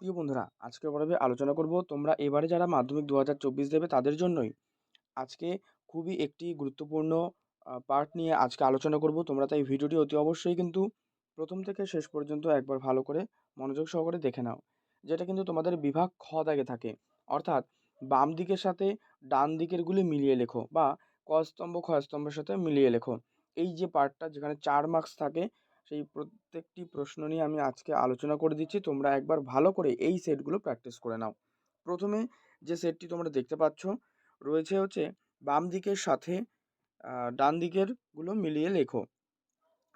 প্রিয় বন্ধুরা, আজকের পর্বে আলোচনা করব তোমরা এবারে যারা মাধ্যমিক দু হাজার চব্বিশ দেবে তাদের জন্যই। আজকে খুবই একটি গুরুত্বপূর্ণ পার্ট নিয়ে আজকে আলোচনা করব। তোমরা তাই ভিডিওটি অতি অবশ্যই কিন্তু প্রথম থেকে শেষ পর্যন্ত একবার ভালো করে মনোযোগ সহকারে দেখে নাও, যেটা কিন্তু তোমাদের বিভাগ খ দাগে থাকে। অর্থাৎ বাম দিকের সাথে ডান দিকেরগুলি মিলিয়ে লেখো বা ক স্তম্ভ স্তম্ভের সাথে মিলিয়ে লেখো। এই যে পার্টটা যেখানে চার মার্কস থাকে সেই প্রত্যেকটি প্রশ্ন নিয়ে আমি আজকে আলোচনা করে দিচ্ছি। তোমরা একবার ভালো করে এই সেটগুলো প্র্যাকটিস করে নাও। প্রথমে যে সেটটি তোমরা দেখতে পাচ্ছ, রয়েছে হচ্ছে বাম দিকের সাথে ডান দিকেরগুলো মিলিয়ে লেখো।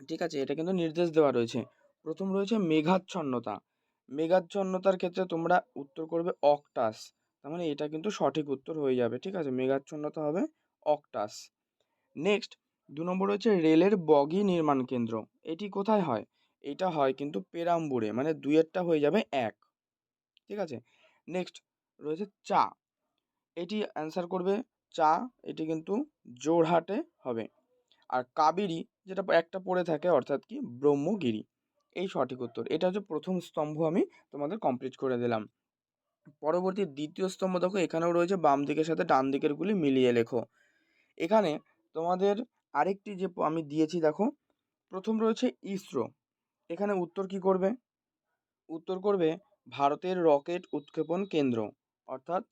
ঠিক আছে? এটা কিন্তু নির্দেশ দেওয়া রয়েছে। প্রথম রয়েছে মেঘাচ্ছন্নতা। মেঘাচ্ছন্নতার ক্ষেত্রে তোমরা উত্তর করবে অকটাস। তার মানে এটা কিন্তু সঠিক উত্তর হয়ে যাবে। ঠিক আছে? মেঘাচ্ছন্নতা হবে অকটাস। নেক্সট দু নম্বর হচ্ছে রেলের বগি নির্মাণ কেন্দ্র। এটি কোথায় হয়? এটা হয় কিন্তু পেরাম্বুরে মানে দুইয়েরটা হয়ে যাবে এক। ঠিক আছে? নেক্সট রয়েছে চা। এটি অ্যান্সার করবে, চা এটি কিন্তু জোরহাটে হবে। আর কাবেরি, যেটা একটা পড়ে থাকে, অর্থাৎ কি ব্রহ্মগিরি। এই সঠিক উত্তর। এটা হচ্ছে প্রথম স্তম্ভ আমি তোমাদের কমপ্লিট করে দিলাম। পরবর্তী দ্বিতীয় স্তম্ভ দেখো, এখানেও রয়েছে বাম দিকের সাথে ডান দিকেরগুলি মিলিয়ে লেখো। এখানে তোমাদের আরেকটি যে আমি দিয়েছি দেখো, প্রথম রয়েছে ইসরো। এখানে উত্তর কি করবে? উত্তর করবে ভারতের রকেট উৎক্ষেপণ কেন্দ্র। অর্থাৎ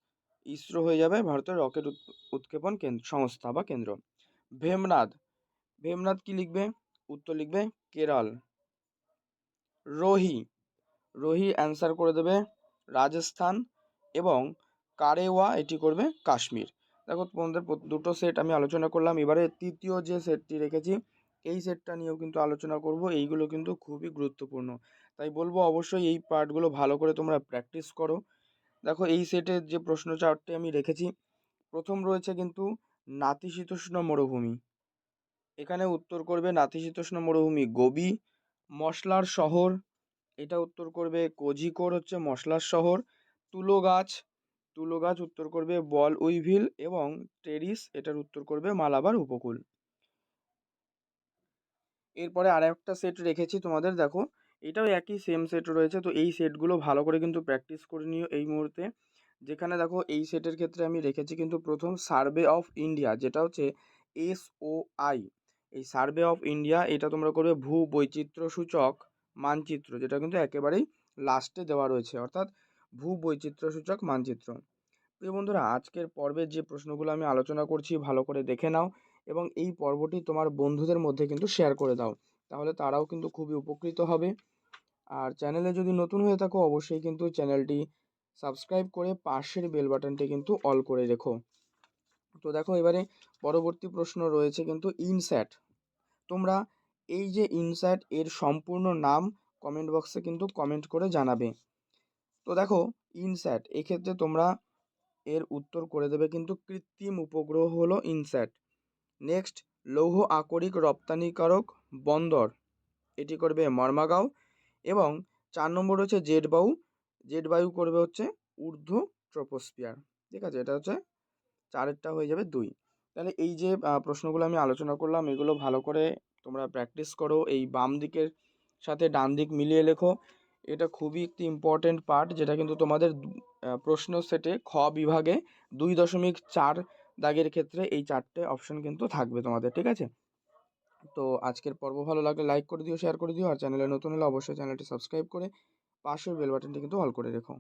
ইসরো হয়ে যাবে ভারতের রকেট উৎক্ষেপণ কেন্দ্র, সংস্থা বা কেন্দ্র। ভেমনাদ। ভেমনাদ কি লিখবে? উত্তর লিখবে কেরল। রোহি। রোহি অ্যান্সার করে দেবে রাজস্থান এবং কারেওয়া, এটি করবে কাশ্মীর। দেখো তোমাদের দুটো সেট আমি আলোচনা করলাম। এবারে তৃতীয় যে সেটটি রেখেছি, এই সেটটা নিয়েও কিন্তু আলোচনা করব। এইগুলো কিন্তু খুবই গুরুত্বপূর্ণ। তাই বলব অবশ্যই এই পার্টগুলো ভালো করে তোমরা প্র্যাকটিস করো। দেখো এই সেটের যে প্রশ্ন চারটে আমি রেখেছি, প্রথম রয়েছে কিন্তু নাতিশীতোষ্ণ মরুভূমি। এখানে উত্তর করবে নাতিশীতোষ্ণ মরুভূমি গোবি, মশলার শহর। এটা উত্তর করবে কোঝিকোড হচ্ছে মশলার শহর। তুলো গাছ তুলো গাছ উত্তর করবে বল উইভিল এবং টেরিস এটার উত্তর করবে মালাবার উপকূল। এরপরে আর একটা সেট রেখেছি তোমাদের, দেখো, এটাও একই সেম সেট রয়েছে, তো এই সেটগুলো ভালো করে কিন্তু প্র্যাকটিস করে নিও এই মুহূর্তে। যেখানে দেখো, এই সেটের ক্ষেত্রে আমি রেখেছি কিন্তু প্রথম সার্ভে অফ ইন্ডিয়া যেটা হচ্ছে এস ও আই এই সার্ভে অফ ইন্ডিয়া এটা তোমরা করবে ভূ বৈচিত্র্য সূচক মানচিত্র, যেটা কিন্তু একেবারেই লাস্টে দেওয়া রয়েছে। অর্থাৎ ভূ বৈচিত্র্য সূচক মানচিত্র। প্রিয় বন্ধুরা, আজকের পর্বের যে প্রশ্নগুলো আমি আলোচনা করছি, ভালো করে দেখে নাও এবং এই পর্বটি তোমার বন্ধুদের মধ্যে কিন্তু শেয়ার করে দাও। তাহলে তারাও কিন্তু খুবই উপকৃত হবে। আর চ্যানেলে যদি নতুন হয়ে থাকো, অবশ্যই কিন্তু চ্যানেলটি সাবস্ক্রাইব করে পাশের বেল বাটনটি কিন্তু অল করে রেখো। তো দেখো, এবারে পরবর্তী প্রশ্ন রয়েছে কিন্তু ইনস্যাট তোমরা এই যে ইনস্যাট এর সম্পূর্ণ নাম কমেন্ট বক্সে কিন্তু কমেন্ট করে জানাবে। তো দেখো ইনস্যাট এক্ষেত্রে তোমরা এর উত্তর করে দেবে কিন্তু কৃত্রিম উপগ্রহ হলো ইনস্যাট নেক্সট লৌহ আকরিক রপ্তানিকারক বন্দর, এটি করবে মর্মাগাঁও। এবং চার নম্বর হচ্ছে জেটবায়ু জেটবায়ু করবে হচ্ছে ঊর্ধ্ব ট্রোপোস্ফিয়ার ঠিক আছে, এটা হচ্ছে চারেরটা হয়ে যাবে দুই। তাহলে এই যে প্রশ্নগুলো আমি আলোচনা করলাম, এগুলো ভালো করে তোমরা প্র্যাকটিস করো, এই বাম দিকের সাথে ডান দিক মিলিয়ে লেখো। এটা খুবই একটি ইম্পর্টেন্ট পার্ট যেটা কিন্তু তোমাদের প্রশ্ন সেটে খ বিভাগে দুই দশমিক চার দাগের ক্ষেত্রে এই চারটে অপশন কিন্তু থাকবে তোমাদের, ঠিক আছে? তো আজকের পর্ব ভালো লাগলে লাইক করে দিও শেয়ার করে দিও, আর চ্যানেলে নতুন হলে অবশ্যই চ্যানেলটি সাবস্ক্রাইব করে পাশের বেল বাটনটি কিন্তু অল করে রেখো।